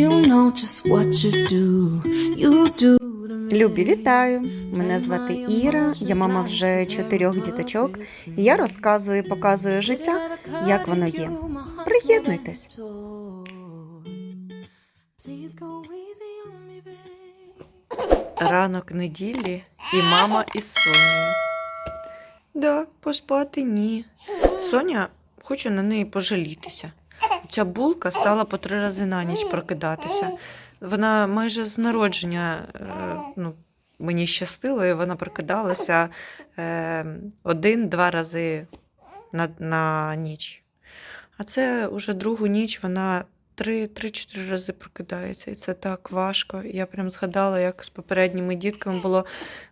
You know just what you do. You do. Любі, вітаю! Мене звати Іра, я мама вже чотирьох діточок, і я розказую і показую життя, як воно є. Приєднуйтесь! Ранок неділі і мама із Сонією. Да, поспати ні. Соня хоче на неї пожалітися. Ця булка стала по три рази на ніч прокидатися. Вона майже з народження е, ну, мені щастило, і вона прокидалася е, один-два рази на, на ніч. А це уже другу ніч вона три- три-чотири рази прокидається, і це так важко. Я прям згадала, як з попередніми дітками було.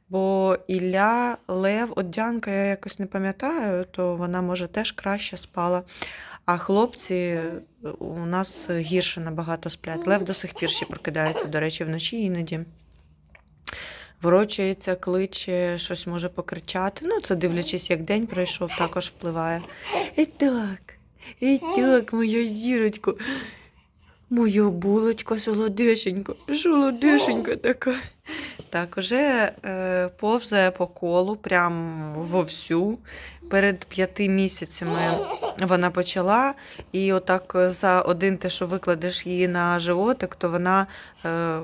Бо Ілля, Лев, от Дянка, я якось не пам'ятаю, то вона може теж краще спала. А хлопці е, у нас гірше набагато сплять. Лев до сих пір ще прокидається, до речі, вночі іноді. Ворочається, кличе, щось може покричати. Ну, це дивлячись, як день пройшов, також впливає. І так, і так, моя зірочко. Моя булочка солодишенька, солодишенька така. Так, уже е, повзає по колу, прям вовсю. Перед п'яти місяцями вона почала, і отак е, за один те, що викладеш її на животик, то вона е,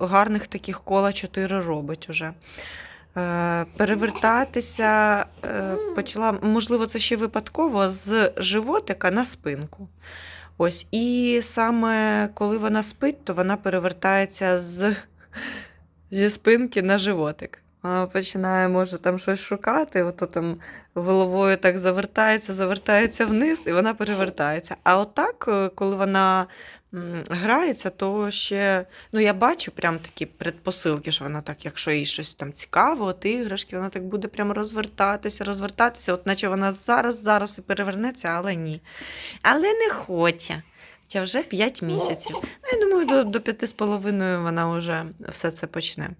гарних таких кола чотири робить уже. Е, перевертатися е, почала, можливо, це ще випадково, з животика на спинку. Ось, і саме коли вона спить, то вона перевертається з, зі спинки на животик. Вона починає, може, там щось шукати, ото там головою так завертається, завертається вниз, і вона перевертається. А отак, е, коли вона грається, то ще ну, я бачу прям такі предпосилки, що вона так, якщо їй щось там цікаво, от іграшки, вона так буде прям розвертатися, розвертатися, от наче вона зараз, зараз і перевернеться, але ні. Але не хоче. Хоча вже 5 місяців. Ну, я думаю, до, до 5 з половиною вона вже все це почне.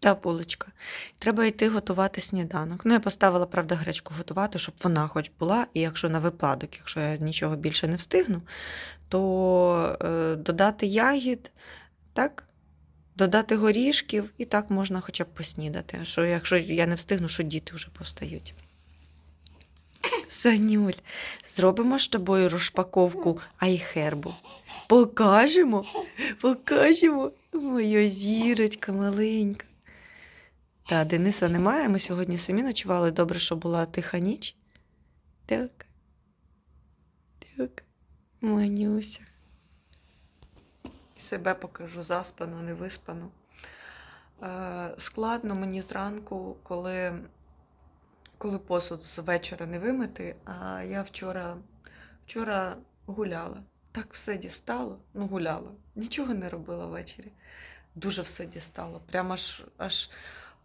Та булочка. Треба йти готувати сніданок. Ну, я поставила, правда, гречку готувати, щоб вона хоч була. І якщо на випадок, якщо я нічого більше не встигну, то е, додати ягід, так? Додати горішків, і так можна хоча б поснідати. Що, якщо я не встигну, що діти вже повстають. Санюль, зробимо з тобою розпаковку айхербу. Покажемо, покажемо. Моя зірочка маленька. Та Дениса немає. Ми сьогодні самі ночували. Добре, що була тиха ніч. Так. Так. Манюся. Себе покажу заспану, невиспану. Е, складно мені зранку, коли, коли посуд з вечора не вимити, а я вчора, вчора гуляла. Так все дістало, ну гуляла. Нічого не робила ввечері. Дуже все дістало. Прямо аж, аж,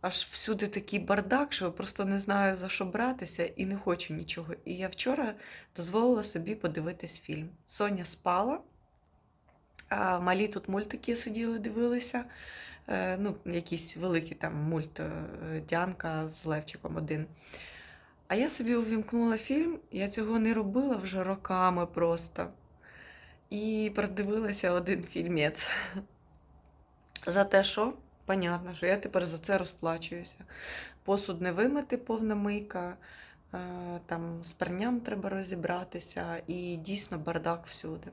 аж всюди такий бардак, що просто не знаю за що братися і не хочу нічого. І я вчора дозволила собі подивитись фільм. Соня спала, а малі тут мультики сиділи, дивилися. Е, ну, якийсь великий там мульт е, Дянка з Левчиком один. А я собі увімкнула фільм, я цього не робила вже роками просто. І продивилася один фільмець. За те, що, понятно, що я тепер за це розплачуюся. Посуд не вимити, повна мийка, е, там з парням треба розібратися, і дійсно бардак всюди.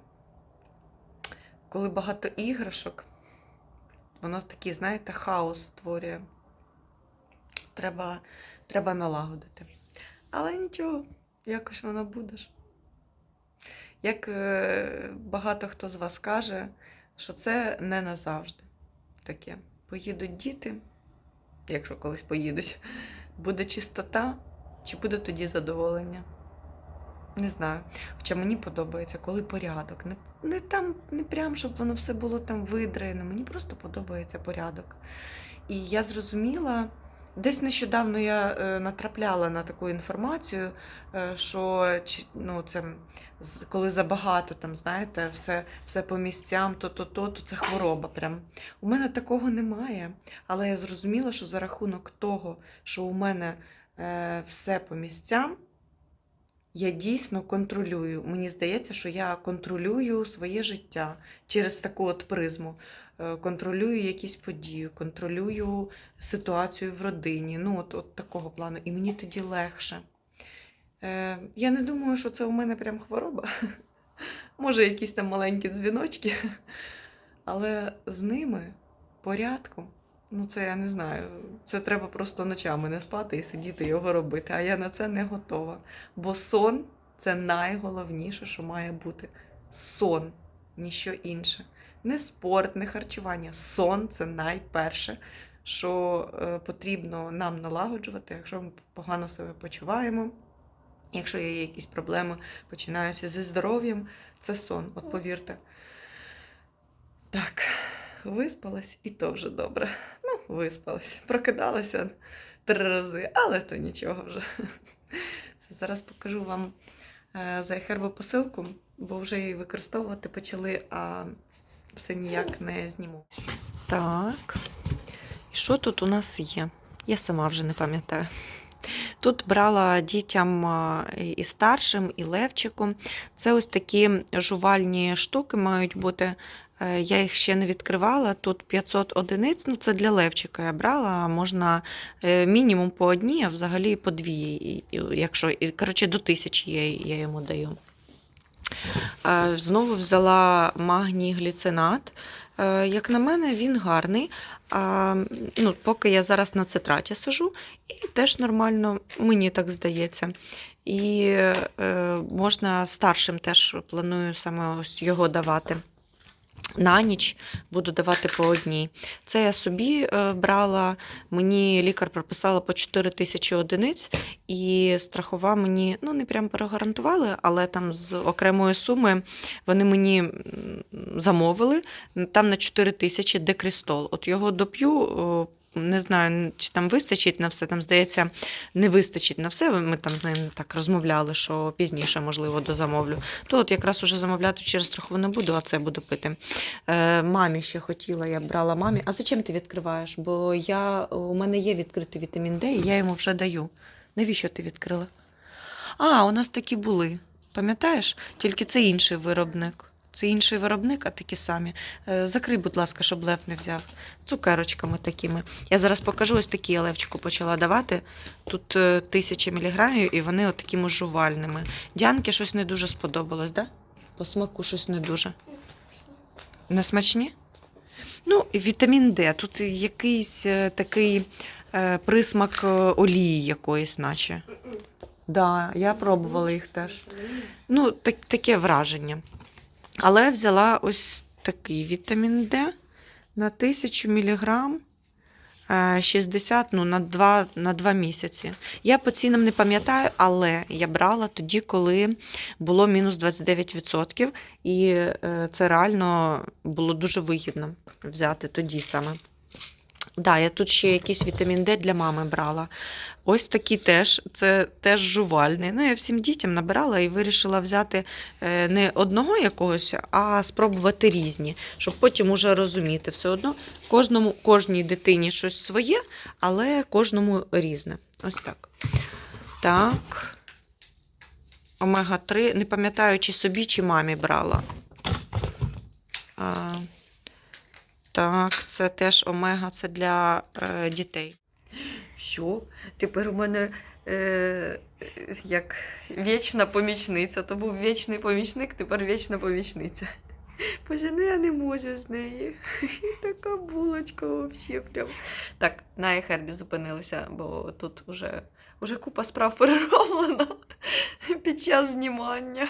Коли багато іграшок, воно такий, знаєте, хаос створює. Треба, треба налагодити. Але нічого, якось воно буде. Як е, багато хто з вас каже, що це не назавжди таке. Поїдуть діти, якщо колись поїдуть, буде чистота, чи буде тоді задоволення? Не знаю. Хоча мені подобається, коли порядок. Не, не там, не прям, щоб воно все було там видраєно. Мені просто подобається порядок. І я зрозуміла, десь нещодавно я е, натрапляла на таку інформацію, е, що ну, це, коли забагато, там, знаєте, все, все по місцям, то-то-то, то це хвороба. Прям. У мене такого немає. Але я зрозуміла, що за рахунок того, що у мене е, все по місцям, я дійсно контролюю. Мені здається, що я контролюю своє життя через таку от призму. Е, Контролюю якісь події, контролюю ситуацію в родині. Ну, от, от такого плану. І мені тоді легше. Е, я не думаю, що це у мене прям хвороба. Може, якісь там маленькі дзвіночки. Але з ними порядку. Ну, це я не знаю. Це треба просто ночами не спати і сидіти його робити. А я на це не готова. Бо сон це найголовніше, що має бути. Сон, ніщо інше. Не спорт, не харчування. Сон це найперше, що е, потрібно нам налагоджувати, якщо ми погано себе почуваємо. Якщо є якісь проблеми, починаються зі здоров'ям, це сон, от повірте. Так, виспалась і то вже добре. Ну, виспалась. Прокидалася три рази, але то нічого вже. Це зараз покажу вам е, за посилку, бо вже її використовувати почали, а все ніяк не зніму. Так. І що тут у нас є? Я сама вже не пам'ятаю. Тут брала дітям і старшим, і Левчику. Це ось такі жувальні штуки мають бути. Е, Я їх ще не відкривала. Тут 500 одиниць. Ну, це для Левчика я брала. Можна е, мінімум по одній, а взагалі по дві. Якщо, коротше, до тисячі я, я йому даю. Е, Знову взяла магній гліцинат. Як на мене, він гарний. А, ну, поки я зараз на цитраті сижу, і теж нормально, мені так здається. І е, можна старшим теж планую саме ось його давати. На ніч буду давати по одній. Це я собі е, брала, мені лікар прописала по 4 тисячі одиниць, і страхова мені ну не прям перегарантували, але там з окремої суми вони мені замовили. Там на 4 тисячі декрістол. От його доп'ю. Не знаю, чи там вистачить на все. Там, здається, не вистачить на все. Ми там з ним так розмовляли, що пізніше, можливо, дозамовлю. То от якраз уже замовляти через страхову не буду, а це буду пити. Е, мамі ще хотіла, я брала мамі. А зачем ти відкриваєш? Бо я, у мене є відкритий вітамін Д, і я йому вже даю. Навіщо ти відкрила? А, у нас такі були. Пам'ятаєш? Тільки це інший виробник. Це інший виробник, а такі самі. Е, Закрий, будь ласка, щоб лев не взяв. Цукерочками такими. Я зараз покажу ось такі я левчику почала давати. Тут е, тисяча міліграмів, і вони от такими жувальними. Дянки щось не дуже сподобалось, да? По смаку щось не дуже. Не смачні? Ну, вітамін Д. Тут якийсь е, такий присмак олії якоїсь, наче. Да, я пробувала їх теж. Ну, так, таке враження. Але взяла ось такий вітамін Д на 1000 мг. 60 ну, на 2, на 2 місяці. Я по цінам не пам'ятаю, але я брала тоді, коли було мінус 29%, і е, це реально було дуже вигідно взяти тоді саме. Да, я тут ще якийсь вітамін Д для мами брала. Ось такі теж, це теж жувальний. Ну, я всім дітям набирала і вирішила взяти е, не одного якогось, а спробувати різні, щоб потім уже розуміти. Все одно кожному, кожній дитині щось своє, але кожному різне. Ось так. Так. Омега-3. Не пам'ятаю, чи собі, чи мамі брала. А, так, це теж омега, це для е, дітей. Що? Тепер у мене е, як вічна помічниця. То був вічний помічник, тепер вічна помічниця. Боже, ну я не можу з неї. Така булочка взагалі прям. Так, на Ехербі зупинилися, бо тут вже, вже купа справ перероблена під час знімання.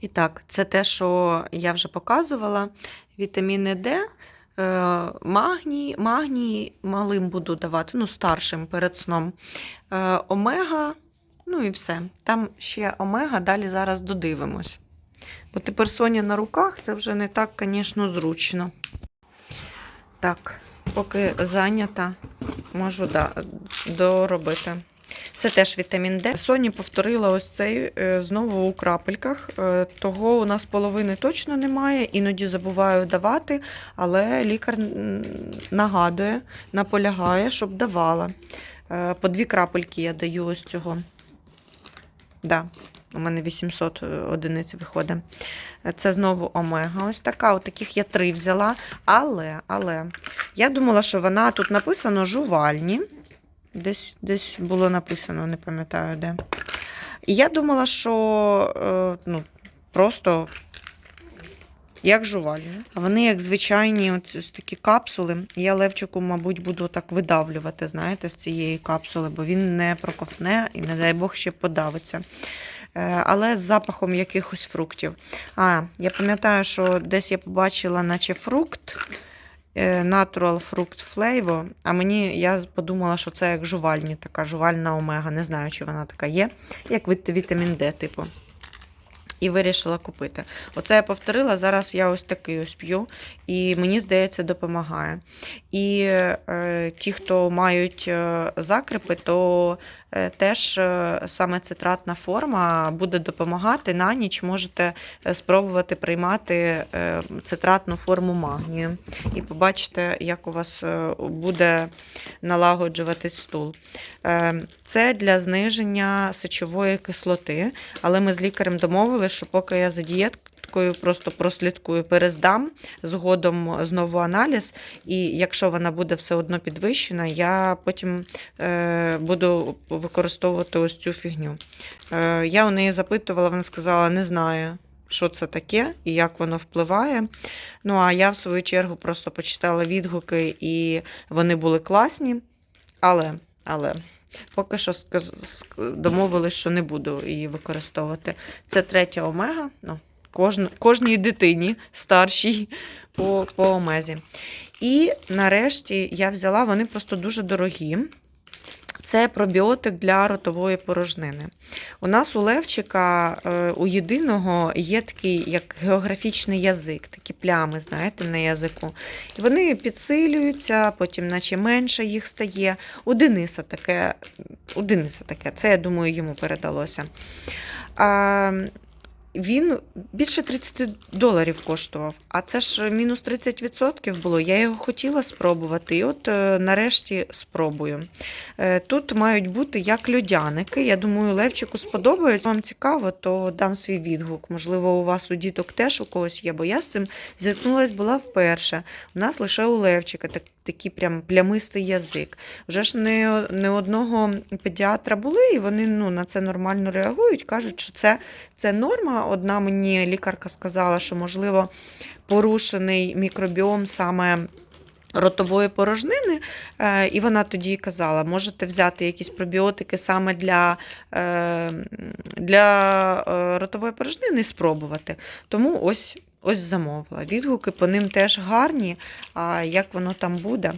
І так, це те, що я вже показувала. Вітаміни Д. Е, Магній, магній малим буду давати, ну, старшим перед сном. Е, Омега, ну і все. Там ще омега, далі зараз додивимось. Бо тепер Соня на руках, це вже не так, звісно, зручно. Так, поки зайнята, можу да, доробити. Це теж вітамін Д. Соні повторила ось цей е, знову у крапельках. Е, Того у нас половини точно немає, іноді забуваю давати, але лікар нагадує, наполягає, щоб давала. Е, По дві крапельки я даю ось цього. Да. У мене 800 одиниць виходить. Це знову омега. Ось така. От таких я три взяла. Але, але я думала, що вона тут написано жувальні. Десь, десь було написано, не пам'ятаю де. І я думала, що е, ну, просто як жувальні. А вони, як звичайні, ось такі капсули. Я Левчику, мабуть, буду так видавлювати, знаєте, з цієї капсули, бо він не проковтне і, не дай Бог, ще подавиться. Е, Але з запахом якихось фруктів. А, я пам'ятаю, що десь я побачила, наче фрукт. Е, Natural Fruit Flavor, а мені я подумала, що це як жувальні, така жувальна омега. Не знаю, чи вона така є, як вітамін Д, типу. І вирішила купити. Оце я повторила. Зараз я ось такий ось п'ю, і мені здається, допомагає. І е, ті, хто мають е, закрипи, то е, теж е, саме цитратна форма буде допомагати. На ніч можете е, спробувати приймати е, цитратну форму магнію. І побачите, як у вас е, буде налагоджуватись стул. Е, Це для зниження сечової кислоти, але ми з лікарем домовилися, що поки я за дієткою просто прослідкую, перездам згодом знову аналіз, і якщо вона буде все одно підвищена, я потім е, буду використовувати ось цю фігню. Е, я у неї запитувала, вона сказала, не знаю. Що це таке і як воно впливає. Ну, а я, в свою чергу, просто почитала відгуки, і вони були класні. Але, але поки що домовились, що не буду її використовувати. Це третя омега. Ну, кожн, кожній дитині старшій по, по омезі. І нарешті я взяла, вони просто дуже дорогі. Це пробіотик для ротової порожнини. У нас у Левчика, е, у єдиного є такий як географічний язик, такі плями, знаєте, на язику. І вони підсилюються, потім, наче менше їх стає. У Дениса таке, у Дениса таке, це, я думаю, йому передалося. А, він більше 30 доларів коштував, а це ж мінус 30% було. Я його хотіла спробувати, і от е, нарешті спробую. Е, Тут мають бути як льодяники. Я думаю, Левчику сподобається. Вам цікаво, то дам свій відгук. Можливо, у вас у діток теж у когось є, бо я з цим зіткнулася була вперше. У нас лише у Левчика так, такий прям плямистий язик. Вже ж не, не одного педіатра були, і вони ну, на це нормально реагують. Кажуть, що це, це норма. Одна мені лікарка сказала, що можливо порушений мікробіом саме. Ротової порожнини, е, і вона тоді казала: можете взяти якісь пробіотики саме для, е, для е, ротової порожнини і спробувати. Тому ось, ось замовила. Відгуки по ним теж гарні. А як воно там буде,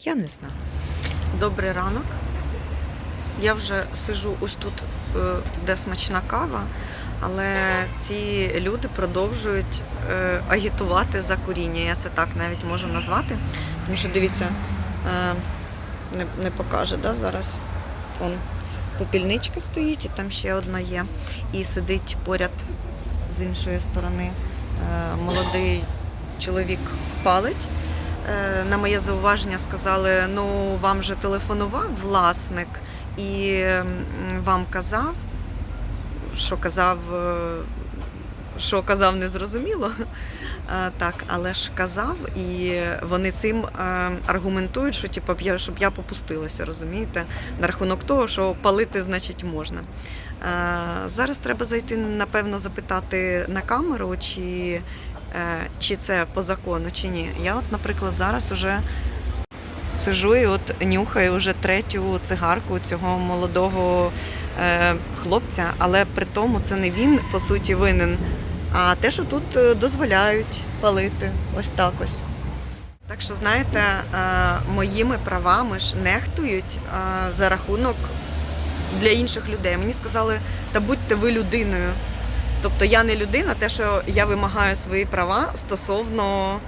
я не знаю. Добрий ранок. Я вже сижу ось тут, де смачна кава, але ці люди продовжують е, агітувати за куріння. Я це так навіть можу назвати. Тому що дивіться, е, не, не покаже да, зараз. Он попільничка стоїть, і там ще одна є. І сидить поряд з іншої сторони е, молодий чоловік палить. На моє зауваження сказали: ну вам же телефонував власник і вам казав, що казав, е, що казав, незрозуміло. Е, Так, але ж казав, і вони цим е, аргументують, що типу, я- щоб я попустилася, розумієте? На рахунок того, що палити, значить, можна. Зараз треба зайти, напевно, запитати на камеру, чи, чи це по закону, чи ні. Я, от, наприклад, зараз уже сижу і от нюхаю вже третю цигарку цього молодого хлопця, але при тому це не він по суті винен, а те, що тут е, дозволяють палити. Ось так ось. Так що, знаєте, е, моїми правами ж нехтують е, за рахунок для інших людей. Мені сказали, та будьте ви людиною. Тобто я не людина, те, що я вимагаю свої права стосовно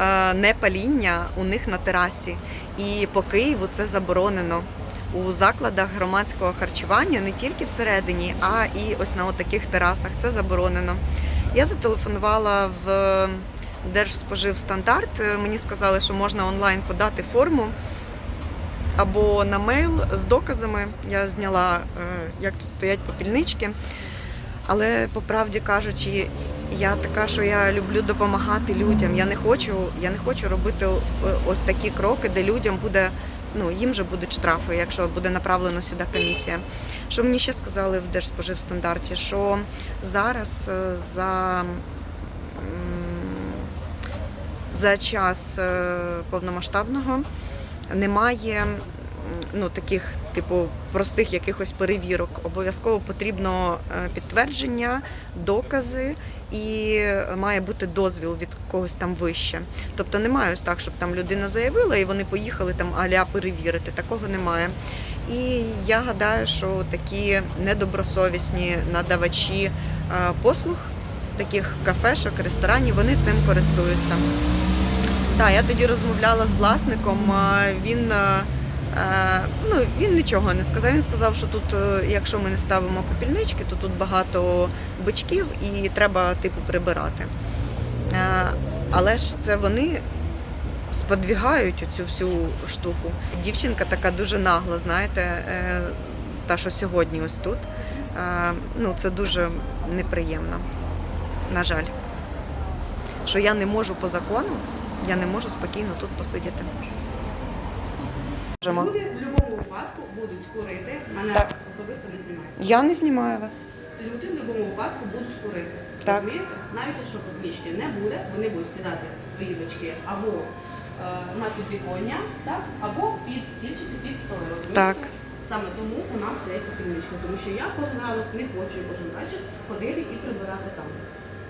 е, непаління у них на терасі. І по Києву це заборонено у закладах громадського харчування не тільки всередині, а і ось на таких терасах. Це заборонено. Я зателефонувала в Держспоживстандарт. Е, Мені сказали, що можна онлайн подати форму або на мейл з доказами. Я зняла, е, як тут стоять попільнички. Але по правді кажучи, я така, що я люблю допомагати людям. Я не хочу, я не хочу робити ось такі кроки, де людям буде. Ну, їм же будуть штрафи, якщо буде направлена сюди комісія. Що мені ще сказали в Держспоживстандарті, що зараз е, за, за час е, повномасштабного немає ну, таких, типу, простих якихось перевірок. Обов'язково потрібно е, підтвердження, докази і має бути дозвіл від когось там вище. Тобто немає ось так, щоб там людина заявила і вони поїхали там аля перевірити. Такого немає. І я гадаю, що такі недобросовісні надавачі е, послуг, таких кафешок, ресторанів, вони цим користуються. Так, я тоді розмовляла з власником. Він, е, ну, він нічого не сказав. Він сказав, що тут, е, якщо ми не ставимо попільнички, то тут багато бичків і треба типу прибирати. Е, Але ж це вони сподвігають цю всю штуку. Дівчинка така дуже нагла, знаєте, е, та, що сьогодні ось тут. Е, Ну, це дуже неприємно, на жаль. Що я не можу по закону, я не можу спокійно тут посидіти. Можемо. Люди в будь-якому випадку будуть курити. Мене Так. особисто не знімають. Я не знімаю вас. Люди в будь-якому випадку будуть курити. Так. Розумієте? Навіть якщо публічки не буде, вони будуть кидати свої бачки або е, на підвіконня, так, або під стільчики, під столи. Розумієте? Так. Саме тому у нас стоять попільнички, тому що я кожен ранок не хочу кожен вечір ходити і прибирати там.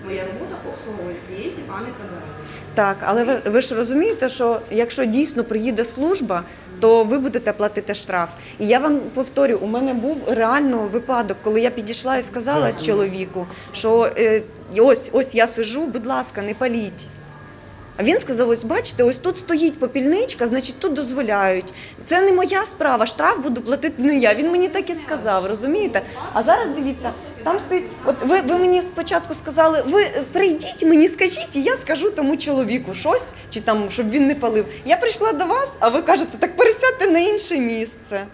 Моя робота обслуговує клієнтів, а не прибирати. Так, але ви, ви ж розумієте, що якщо дійсно приїде служба, то ви будете платити штраф. І я вам повторю, у мене був реально випадок, коли я підійшла і сказала чоловіку, що е, ось ось я сижу, будь ласка, не паліть. А він сказав: ось бачите, ось тут стоїть попільничка, значить тут дозволяють. Це не моя справа, штраф буду платити не я. Він мені так і сказав, розумієте? А зараз дивіться, там стоїть. От ви, ви мені спочатку сказали, ви е, прийдіть мені, скажіть, і я скажу тому чоловіку щось, чи там, щоб він не палив. Я прийшла до вас, а ви кажете, так пересядьте на інше місце.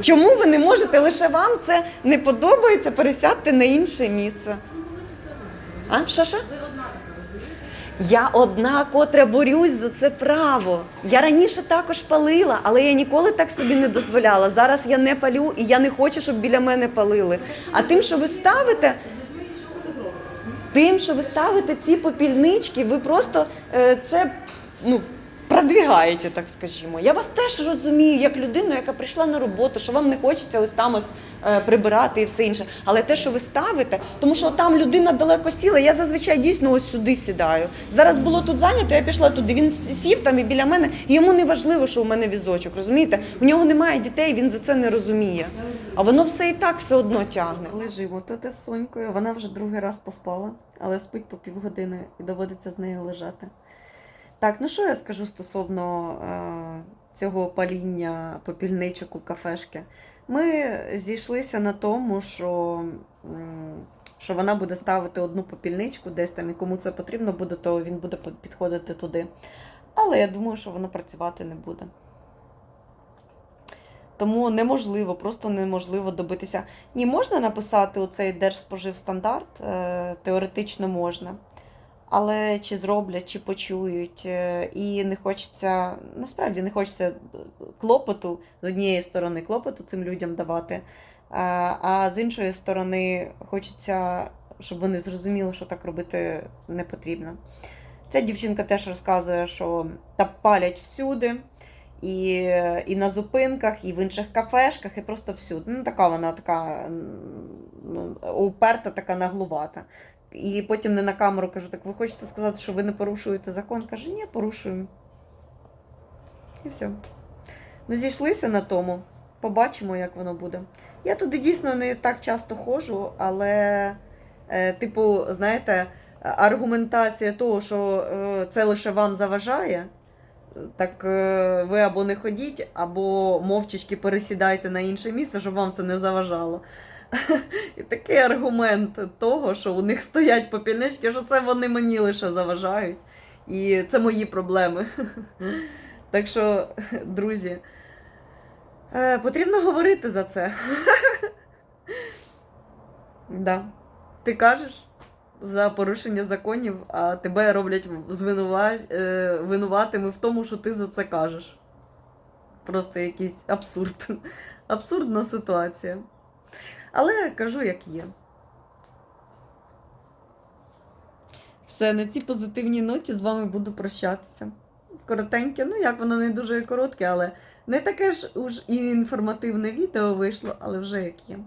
Чому ви не можете лише вам це не подобається, пересядьте на інше місце? А? Що? Я одна, котра борюсь за це право. Я раніше також палила, але я ніколи так собі не дозволяла. Зараз я не палю і я не хочу, щоб біля мене палили. А тим, що ви ставите, тим, що ви ставите ці попільнички, ви просто е, це ну, продвігаєте, так скажімо. Я вас теж розумію, як людину, яка прийшла на роботу, що вам не хочеться ось там ось прибирати і все інше. Але те, що ви ставите, тому що там людина далеко сіла, я зазвичай дійсно ось сюди сідаю. Зараз було тут зайнято, я пішла туди. Він сів там і біля мене, і йому не важливо, що у мене візочок. Розумієте? У нього немає дітей, він за це не розуміє. А воно все і так все одно тягне. Лежимо тут із Сонькою. Вона вже другий раз поспала, але спить по півгодини і доводиться з нею лежати. Так, ну що я скажу стосовно е, цього паління попільничок у кафешки? Ми зійшлися на тому, що, що вона буде ставити одну попільничку десь там, і кому це потрібно буде, то він буде підходити туди. Але я думаю, що воно працювати не буде. Тому неможливо, просто неможливо добитися. Ні, можна написати оцей держспоживстандарт, е, теоретично можна. Але чи зроблять, чи почують, е, і не хочеться, насправді не хочеться клопоту з однієї сторони клопоту цим людям давати, е, а з іншої сторони хочеться, щоб вони зрозуміли, що так робити не потрібно. Ця дівчинка теж розказує, що та палять всюди, і, і на зупинках, і в інших кафешках, і просто всюди. Ну, така вона така ну, уперта, така наглувата. І потім не на камеру кажу, так ви хочете сказати, що ви не порушуєте закон? Каже, ні, порушуємо. І все. Ну, зійшлися на тому. Побачимо, як воно буде. Я туди дійсно не так часто ходжу, але, е, типу, знаєте, аргументація того, що е, це лише вам заважає, так е, ви або не ходіть, або мовчечки пересідайте на інше місце, щоб вам це не заважало. І такий аргумент того, що у них стоять попільнички, що це вони мені лише заважають. І це мої проблеми. Так що, друзі, е, потрібно говорити за це. Да. Ти кажеш за порушення законів, а тебе роблять звинува... е, винуватими в тому, що ти за це кажеш. Просто якийсь абсурд. Абсурдна ситуація. Але кажу, як є. Все, на цій позитивній ноті з вами буду прощатися. Коротеньке, ну як воно не дуже коротке, але не таке ж уж і інформативне відео вийшло, але вже як є.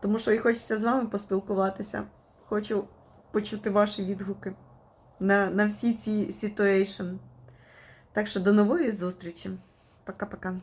Тому що і хочеться з вами поспілкуватися. Хочу почути ваші відгуки на, на всі ці ситуейшн. Так що до нової зустрічі. Пока-пока.